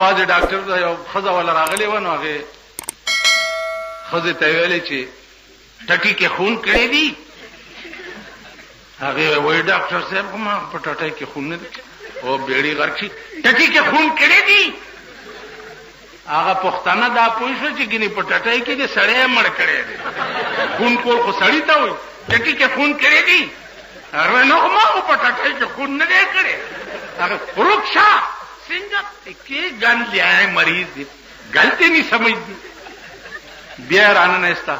باز ډاکټر دا یو خزه ولا راغلی و نو هغه خزه ته ویلې چې ټکی کې خون کړی دی. هغه وای ډاکټر صاحب کومه په ټټای کې خون نه دی. او بیړی غرچی ټکی کې خون کړی دی. هغه پښتانه دا پوښتنه چې ګینه په ټټای کې دې سړی مړ کړی دی. خون کول خو سړی ته وای ټکی کې خون کړی دی. نو ما په ټټای کې خون نه دی کړی. هغه رخصا کې ګن لیاي مریض دی غلطی نہیں سمجھتی بیا رانه نهستا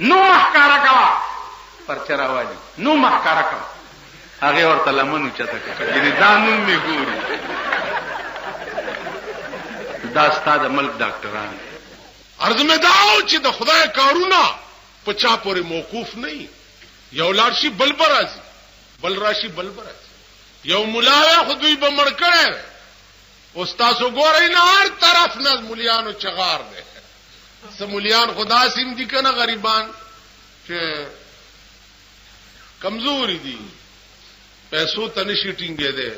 نو محکارا کوا پر چراوالی نو محکارا کوا هغه ورته لمن چته کړه یعنی دا نوم می ګوري دا ستاد ملک ډاکټران ارزه مې داو چې د خدای کارونه په چا پورې موقوف نه یو لارشي بل برازي بل راشي بل برازي یو مولا خو دوی به مړ کړي استاد وګورئ نه هر طرف نه مليانو چغار دي سمولیان خدا سیم دي کنه غریبان چې کمزوري دي. پیسو تنشي ټینګې ده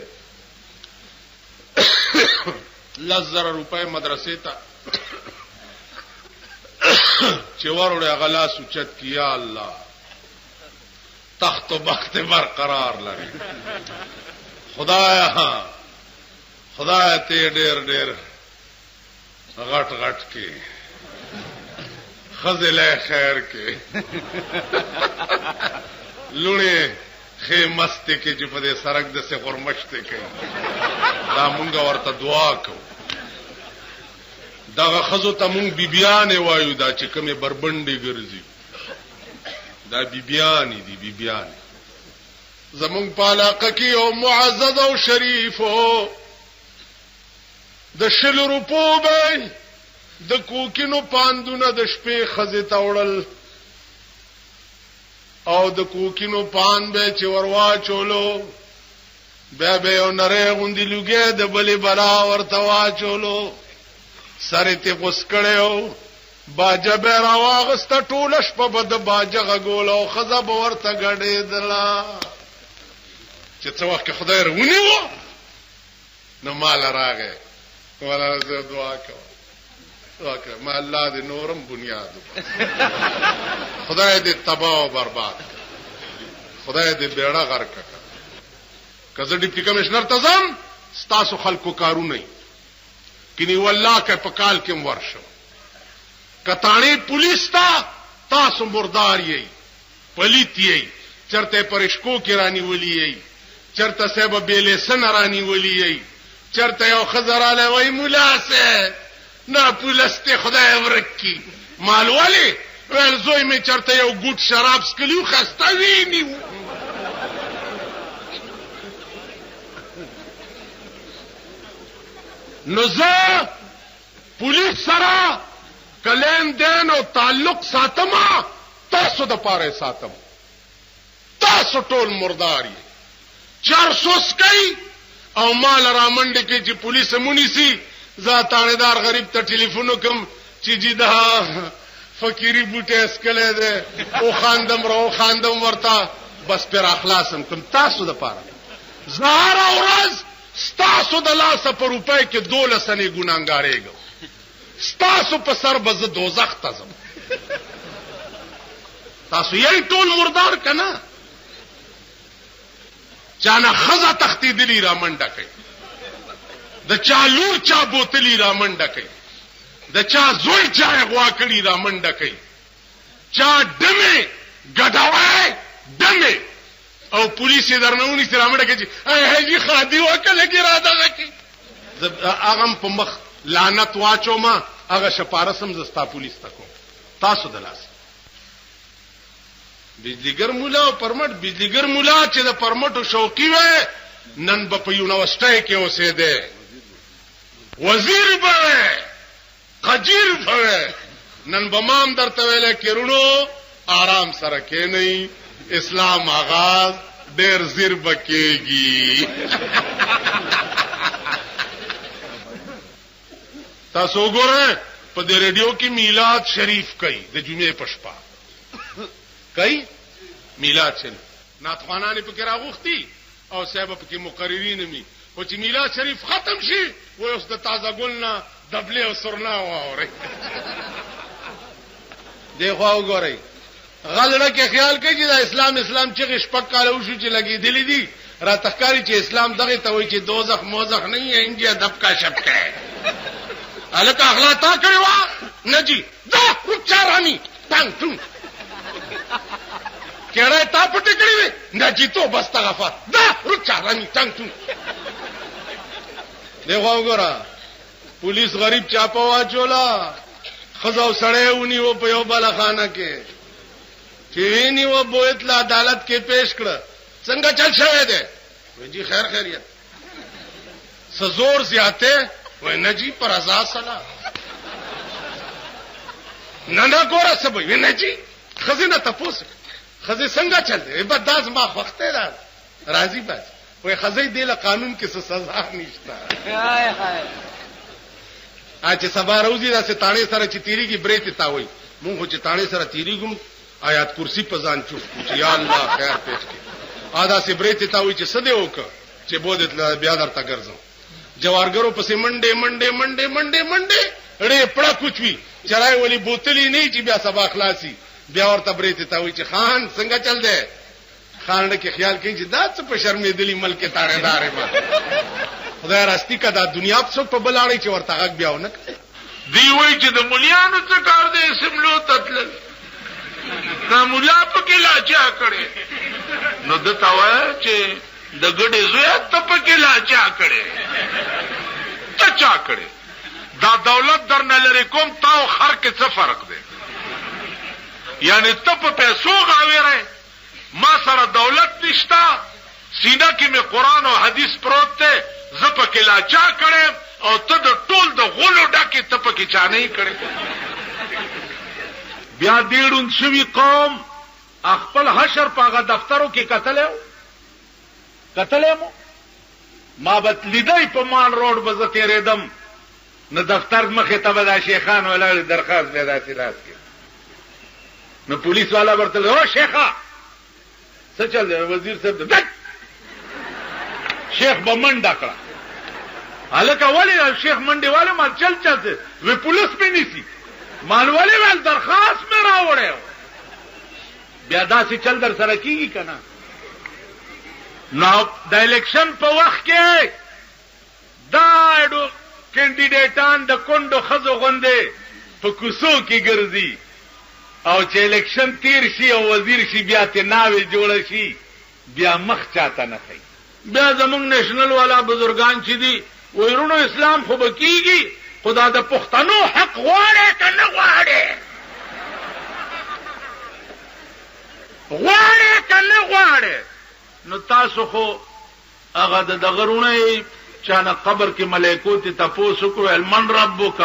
لزر روپے مدرسې ته. چې وروړې غلا سوچت کیا الله. تخت و بخت برقرار لري. خدایا خدای ته ډېر ډېر غټ غټ کې خزله خیر کې لونه خې مسته کې چې په دې سرک د سه غرمشته کې دا مونږ ورته دعا کوو دا خزو ته مونږ بیبيان وایو دا چې کومه بربندې ګرځي دا بیبيان دي بیبيان زمونږ پالاقه کې او معزز او شریف د شل روپو به د کوکینو پاندونه د شپې خزه تاوړل او د کوکینو پان به چې وروا چولو بیا به یو نری غوندی لګې د بلې بلا ورته واچولو. سره ته غوس کړو باجه به راواغسته ټوله شپه به د باجه غول او خزه به ورته غړې دلا چې څو وخت خدای رونی وو نو مال راغې ولا زه دعا کوم. دعا کوم. الله دې نورم بنیاد خدای دې تباہ او برباد خدای دې بیړه غرق کړه کزه ډیپټي کمشنر تزم ستاسو خلکو کارو نه کینی والله که په کال کې ورشو کتانی پولیس تا تاسو مردار یې. پلیت یې. چرته پرشکو کې رانی ولی یې. چرته سبب بیلې سن رانی ولی یې چرته یو خزراله وای مولا سه نه پولسته خدای ورکی مال ولی ول زوی می چرته یو ګوټ شراب سکلیو خسته ویني نو زه پولیس سره کلین دین او تعلق ساتما تاسو د پاره ساتم. تاسو ټول مردار یې. چار سوس کوي او مال را منډه کې چې پولیس مونږ سي ذاتانیدار غریب ته ټلیفون کوم چې جی دا فقيري بوټه اسکله ده او خاندم رو خاندم ورتا بس پر اخلاصم کوم تاسو د پاره. زهر اورز ستاسو د لاسه په روپۍ کې دوله سنې ګناګارېګو ستاسو په سر به زه دوزخ ته ځم. تاسو یې ټول مردار کنا چانه خزه تختی دلی را منډه کوي د چا لور چا بوتلی را منډه کوي د چا زوی چا غوا کړی را منډه کوي چا دمه ګډاوي دمه او پولیس یې درنونی سره منډه کوي اے هجی خادي وکړه کی را دغه کی۔ هغه په مخ لعنت واچو ما هغه شپارسم زستا پولیس تکو۔ تاسو دلاس بجلیګر مولا او پرمټ بجلیګر مولا چې د پرمټو شوقي وې نن په یونیورسيټي کې اوسېده وزیر به قجیر به نن بمام درته ویل کېرونو آرام سره کې نه اسلام آغاز ډېر زیر بکېږي تاسو وګورئ په دې ریډیو کې میلاد شریف کوي د جمعې پښپا کوي میلاد شریف. ناتخوانان په کې راغوختي او صاحب په کې مقررین می او چې میلاد شریف ختم شي و اوس د تازه ګل نه دبلې او سرنا واوري خو وګورئ. غلړه کې خیال کوي چې د اسلام اسلام چې شپک کاله وشو چې لګي دلی دي. را تخکاری چې اسلام دغه ته وایي چې دوزخ موزخ نه یې انډیا دب کا شپ کې الکه اخلا تا کړی وا نه جی. دا رچارانی ټنګ ټنګ کېړه تا پټ کړی وي نه جی ته بس تغفر دا رچارانی ټنګ ټنګ دی وګوره پولیس غریب چاپا واچولا خزاو سړی ونی و په یو بل خانه کې چې ویني و بویت لا عدالت کې پیش کړ څنګه چل شوی دی وجی خیر خیریت سزور زیاته و نه جی پر ازا سلا نه نه ګوره وي نه جی خزینه تاسو خزې څنګه چل دی به داس ما وخته را راضی بس وې خزې دی له قانون کې سزا نشته. هاي هاي اچ سبا روزي دا سه تاړې سره چې تیریږي برېته تا وای مونږ چې تاړې سره تیریږم آیات کرسی په ځان چوف چې یا الله خیر پېښ کې ادا سه برېته تا وای چې سده وک چې بودت بیا درته ګرځم. جوارګرو پسې منډه منډه منډه منډه منډه اړې پړه کوچوي چرای ولی بوتلی نه چې بیا سبا خلاصي بیا ورته برېته تا وای چې خان څنګه چل دی؟ خان کې خیال کوي چې دا څه په شرمې دلی ملک تاړېدارې ما خدای راستی کا دا دنیا په څو په بلاړی چې ورته غږ بیا ونه دی وای چې د مليانو څه کار دی؟ سملو تتل دا مولا په کې لاچا کړي نو د تاوه چې د ګډې زوی ته په کې لاچا کړي ته چا کړي دا دولت در نه لري کوم تاو خر کې څه فرق دی یعنی ته په پیسو غاویره ما سره دولت نشتا سینه کې می قران او حدیث پروت ته زپ کې لاچا کړي او ته د ټول د غلو ډکه ته په کې چانه کړي بیا ډیرون شوی قوم خپل حشر پاغه دفترو کې قتل قتل مو؟ ما بت لیدای په مان روډ بز تیرېدم نو دفتر مخه ته ودا شیخان ولاړ درخواست پیدا سي کې نو پولیس والا ورته او شیخا څه چل دی؟ وزیر صاحب شیخ بمنډه کړه. الکه ولی شیخ منډه والے ما چل چلته وی پولیس په نيسي مانواله ول درخواست مې راوړې بیا دا چې چل در سره کیږي کنه نو د الیکشن په وخت کې دا کینډیډیټان د کندو خزو غوندې په کوسو کې ګرځي او چې الیکشن تیر شي او وزیر شي بیا ته ناوي جوړ شي بیا مخ چاته نه کوي بیا زمونږ نېشنل والا بزرگان چې دي ويرونو اسلام خو بکیږي خدا د پښتنو حق غواړي کنه غواړي؟ غواړي کنه غواړي؟ نو تاسو خو هغه د دغرونه چانه قبر کې ملائکو ته تاسو کو المن ربک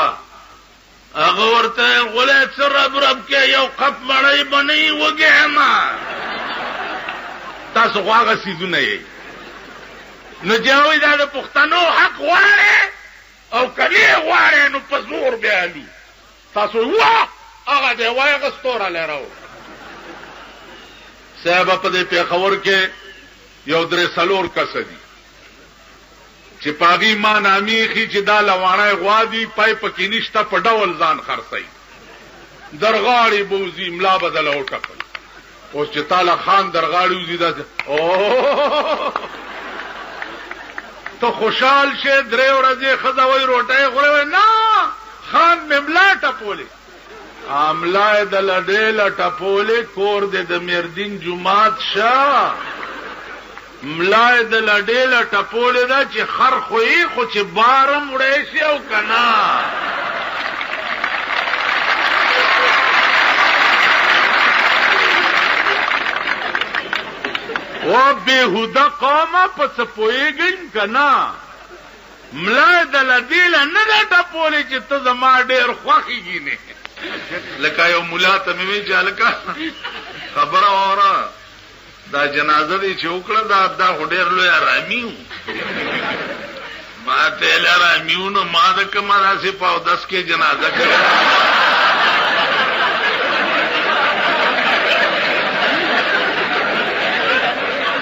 هغه ورته غولې سر رب رب کې یو قپ مړی بنئ وګه ما تاسو هغه سيزونه یې نو جوړ دا د پښتنو حق غواړي او کله غواړي نو په زور بیالو تاسو وا هغه دی وای غستوره لرو صاحب په دې پیښور کې یو درې سلور کس دي چې پاغي ما نامي خي چې دا لوانه غوادي پای پکې نشته په ډول ځان خرڅي درغاړي بوزي ملا بدل او ټکل اوس چې تعالی خان درغاړي وزي دا او ته خوشحال شه درې ورځې خزاوي روټه غوړې نه! خان مملا ټپولې. عاملای د لډېل ټپولې کور دې د مردین جمعات شاه ملای د لډېل ټپولې دا چې خر خوې خو چې بارم وړې شي او کنا۔ و بهوده قومه په څه پوهېږئ کنا۔ ملای د لډېل نه دا ټپولې چې ته زما ډېر خوښېږي نه لکه یو مولا ته مې چالکا خبره اوره دا جنازه دی چې وکړه دا دا هډیر لوی رامیو ما ته لرامیو نو ما د کما راسي پاو دس کې جنازه کړه.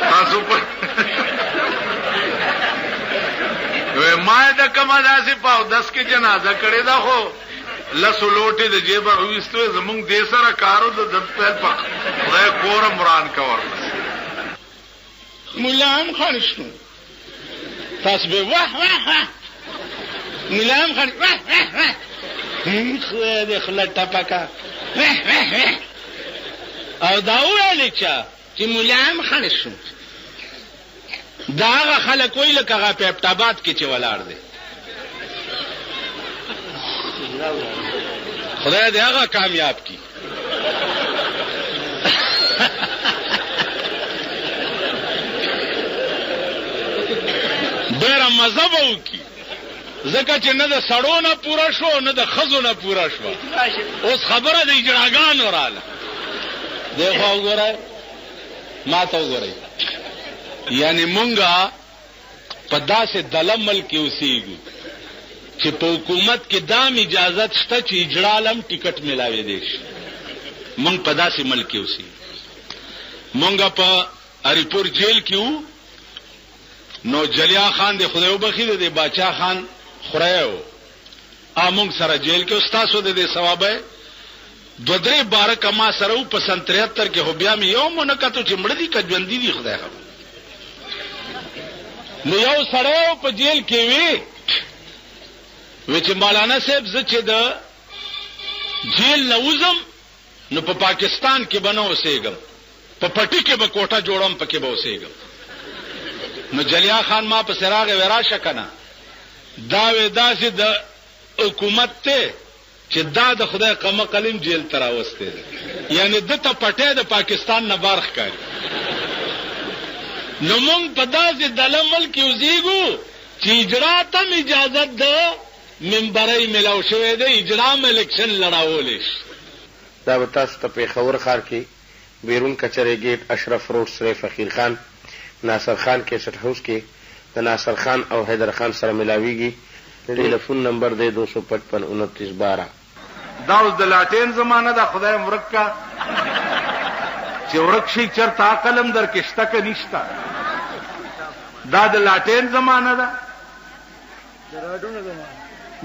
تاسو په وای ما د کما داسې پاو دس کې جنازه کړي دا خو لسو لوټې د جیبه وېستو زمونږ دې سره کارو د د پیل پک خدای کور مران کور مولا هم تاسو به واه واه واه مولا هم واه واه واه هم خو دې خله ټپکا او دا ویل چا چې مولا هم خړ شو دا هغه خلک وی لکه هغه په ابټاباد کې چې ولاړ دي خدای دې هغه کامیاب کی ډېر مزه به وکي ځکه چې نه د سړو نه پوره شو نه د خزو نه پوره شو اوس خبره د اجراګانو رااله دیکھو وګورئ. ما ته وګورئ. یعنی مونږه په داسې دلمل کې اوسېږو چې په حکومت کې دام اجازت شته چې اجرالم ټیکټ ملاوي دي مونږ په داسې ملک کې اوسېږو مونږه په اریپور جیل کې وو نو جلیا خان د خدای وبخي د باچا خان خړایو ا مونږ سره جیل کې استادو د دې ثوابه دو درې بار کما سره په سن 73 کې هو بیا مې یو مونږه چې مړ دي کجوندې دي خدای خبر. نو یو سړی په جیل کې وی. و چې مولانا صاحب زه چې د جیل نوزم نو په پا پاکستان کې بنو اوسېګم په پټي کې به کوټه جوړم پکې به اوسېګم نو جلیا خان ما په سراغ ورا شکنه دا وې داسې د حکومت ته چې دا د خدای قمه قلم جیل تراوسته یعنی د ته پټه د پاکستان نه بارخ کړي نو مونږ په داسې دلمل کې وزيګو چې اجرا تم اجازت ده منبرای ملاو شوې ده اجرا م الیکشن لړاولې دا به تاسو ته پیښور ښار کې بیرون کچره گیټ اشرف روډ سره فقیر خان ناصر خان کیسټ هاوس کې د ناصر خان او حیدر خان سره ملاويږي ټلیفون نمبر دی 255 29 12 دا اوس د لاټین زمانہ دا خدای مرکا چې ورک شي چرته عقلم در کې شته که نشته. دا د لاټین زمانہ ده.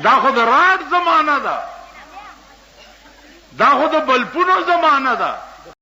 دا خو د راډ زمانہ ده. دا خو د بلپونو زمانہ ده